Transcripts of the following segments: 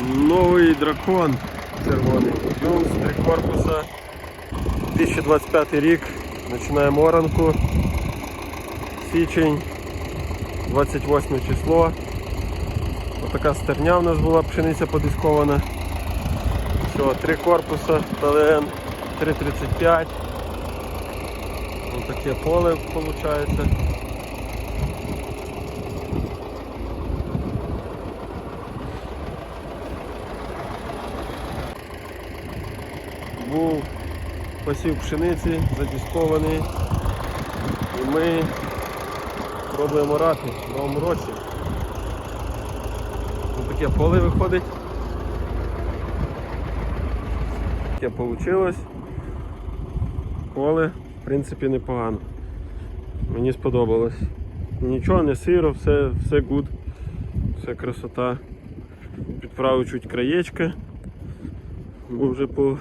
Новий дракон червоний. Плюс три корпуса. 2025 рік. Починаємо оранку. Січень, 28 число. Отака стерня у нас була пшениця подискована. Все, три корпуса, ПЛН 335. Ось таке поле виходить. Був посів пшениці, задіскований. І ми пробуємо рати в новому році. Ось таке поле виходить. Таке вийшло. Поле, в принципі, непогано. Мені сподобалось. Нічого, не сиро, все, все гуд, все красота. Підправив чуть краєчка, бо вже по,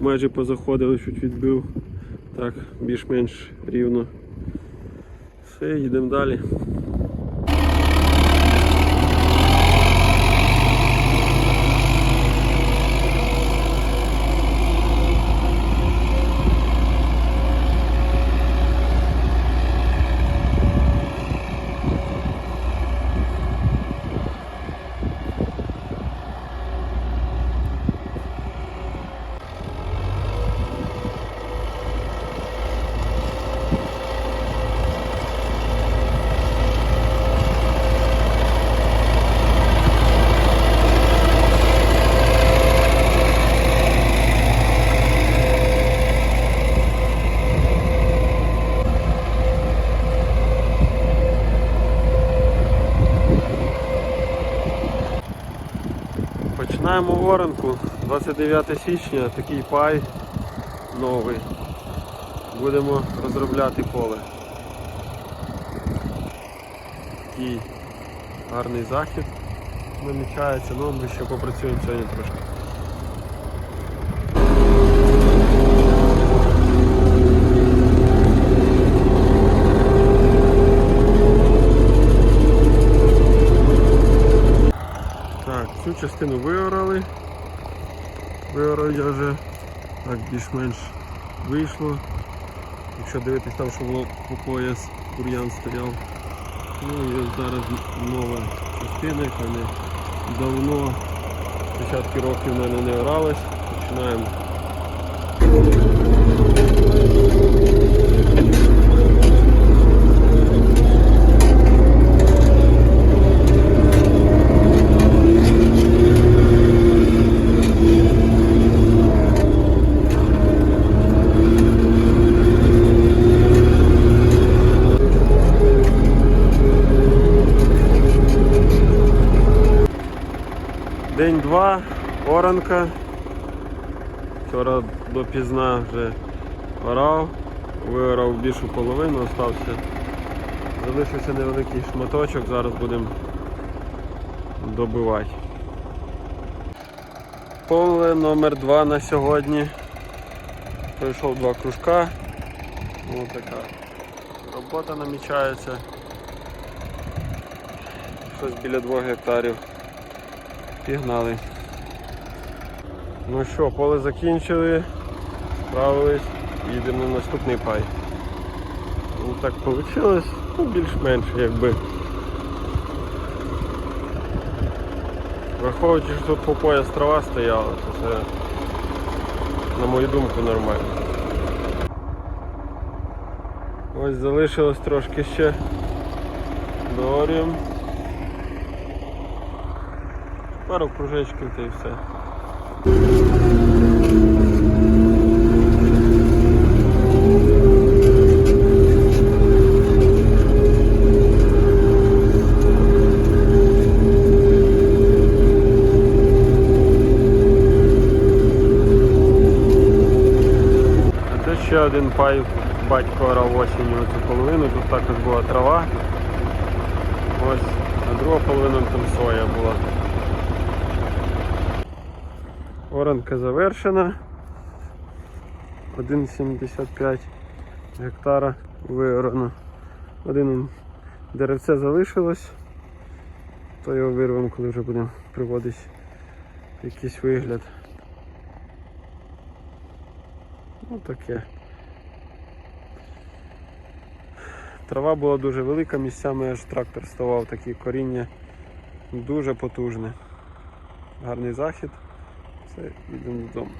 майже позаходили, чуть відбив. Так, більш-менш рівно. Все, їдемо далі. Починаємо воронку. 29 січня, такий пай новий. Будемо розробляти поле. Такий гарний захід намічається, ну ми ще попрацюємо сьогодні трошки. Так, цю частину виорали. Виорав я вже так більш-менш вийшло. Якщо дивитись там, що було по пояс, бур'ян стояв. Ну і зараз нова частина, яка не давно, десятки років в мене не оралась. Починаємо. День два, оранка. Вчора допізна вже орав, виорав більшу половину, остався. Залишився невеликий шматочок, зараз будемо добивати. Поле номер два на сьогодні. Пройшов два кружка. Ось така робота намічається. Щось біля 2 гектарів. Пігнали. Ну що, поле закінчили, справились, їдемо на наступний пай. Ну так вийшло, ну більш-менш якби. Враховуючи, що тут по пояс трава стояла, то це, на мою думку, нормально. Ось залишилось трошки ще. Доріємо. Пару кружечків та і все. Це ще один пай батько орав осінню цю половину, тут також була трава. Ось, а друга половина там соя була. Оранка завершена. 1,75 гектара виорано. Один деревце залишилось, то його вирвемо, коли вже будемо приводити якийсь вигляд. Ну таке. Трава була дуже велика, місцями аж трактор ставав, такі коріння дуже потужне. Гарний захід. Все, йдемо додому.